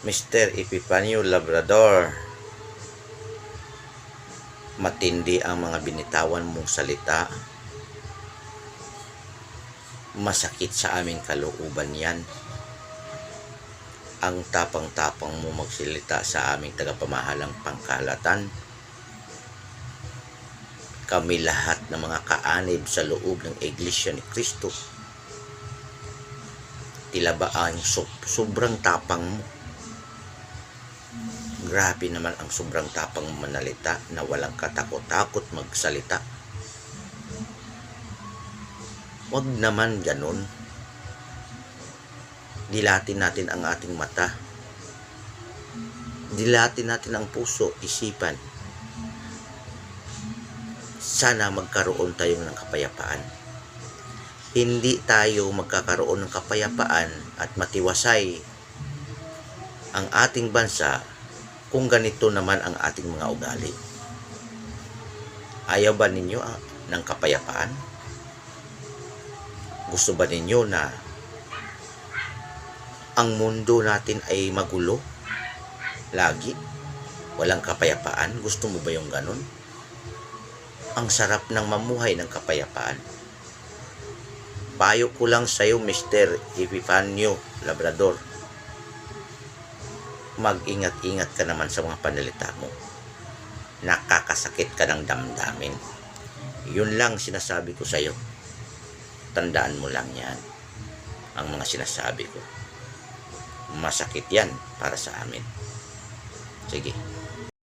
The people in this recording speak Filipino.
Mr. Epifanio Labrador. Matindi ang mga binitawan mong salita. Masakit sa aming kalooban yan. Ang tapang-tapang mo magsilita sa aming tagapamahalang pangkalatan. Kami lahat ng mga kaanib sa loob ng Iglesia ni Kristo. Tila ba ang sob- sobrang tapang mo? Grabe naman ang sobrang tapang manalita na walang katakot-takot magsalita. Huwag naman ganun. Dilatin natin ang ating mata. Dilatin natin ang puso, isipan. Sana magkaroon tayo ng kapayapaan. Hindi tayo magkakaroon ng kapayapaan at matiwasay ang ating bansa kung ganito naman ang ating mga ugali. Ayaw ba ninyo ah, ng kapayapaan? Gusto ba ninyo na ang mundo natin ay magulo? Lagi? Walang kapayapaan? Gusto mo ba yung ganun? Ang sarap ng mamuhay ng kapayapaan. Payo ko lang sa'yo, Mr. Epifanio Labrador mag-ingat-ingat ka naman sa mga panalita mo. Nakakasakit ka ng damdamin. Yun lang sinasabi ko sa'yo. Tandaan mo lang yan. Ang mga sinasabi ko. Masakit yan para sa amin. Sige.